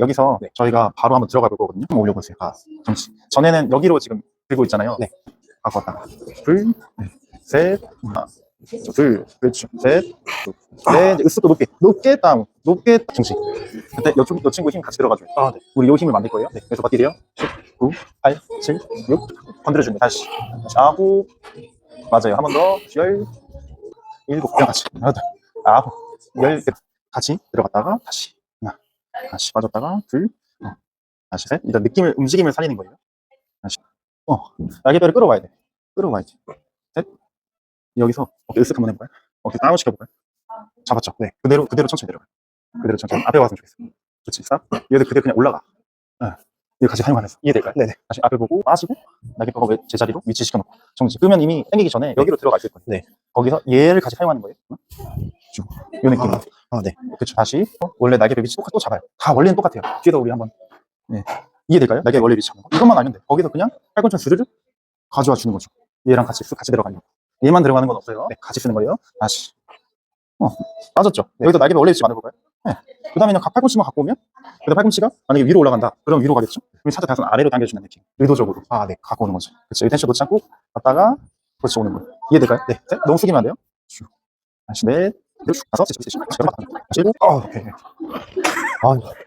여기서 네. 저희가 바로 한번 들어가 볼 거거든요. 한번 올려보세요. 아, 잠시. 전에는 여기로 지금 들고 있잖아요. 네. 갖고 왔다가. 둘, 셋, 하나, 둘, 그렇죠. 셋, 둘, 넷, 으쓱도 높게, 높게 다운, 높게 중심. 그때 요, 친- 요 친구 힘 같이 들어가줘요. 아, 네. 우리 요 힘을 만들 거예요. 네. 그래서. 10, 9, 8, 7, 6. 건드려주면 다시. 다시 아홉. 맞아요. 한 번 더. 열. 일곱. 그냥 같이. 여덟. 아홉. 열. 끝. 같이 들어갔다가 다시. 다시 빠졌다가 둘. 어. 다시 셋. 일단 느낌을, 움직임을 살리는 거예요. 다시. 어. 날개뼈를 끌어와야 돼. 끌어와야지. 셋. 여기서 어깨 으쓱 한번 해볼까요? 어깨 다운 시켜볼까요? 잡았죠? 네. 그대로, 그대로 천천히 내려가요. 그대로 천천히. 앞에 왔으면 좋겠어. 그렇지. 싹. 얘들 그대로 그냥 올라가. 네. 이거 같이 사용하면서. 이해될까요? 네네. 다시 앞을 보고 빠지고, 날개뼈가 왜 제자리로 위치시켜놓고. 정지. 끄면 이미 당기기 전에 여기로 들어가 있을 거예요. 네. 거기서 얘를 같이 사용하는 거예요. 응? 쭉. 요 느낌으로. 아, 아, 네. 그쵸. 다시. 어? 원래 날개뼈 위치 똑같, 또 잡아요. 다 원래는 똑같아요. 뒤에다 우리 한번. 네. 이해될까요? 날개 원래 위치 잡는 거. 이것만 알면 돼. 거기서 그냥 팔꿈치 스르르 가져와 주는 거죠. 얘랑 같이 쓱 같이 들어가는 거. 얘만 들어가는 건 없어요. 네. 같이 쓰는 거예요. 다시. 어. 빠졌죠? 여기다 날개뼈 원래 위치 만들어볼까요? 네. 그 다음에 그냥 팔꿈치만 갖고 오면, 그다음 팔꿈치가 만약에 위로 올라간다. 그럼 위로 가겠죠? 그럼 살짝 다시 아래로 당겨주는 느낌. 의도적으로. 아, 네. 갖고 오는 거죠. 그렇죠. 이 텐션 놓지 않고 갔다가 그렇지 오는 거예요. 이해될까요? 네. 셋. 너무 숙이면 안 돼요. 쭉. 다시 넷, 셋, 일곱. 아, 오케이. 아,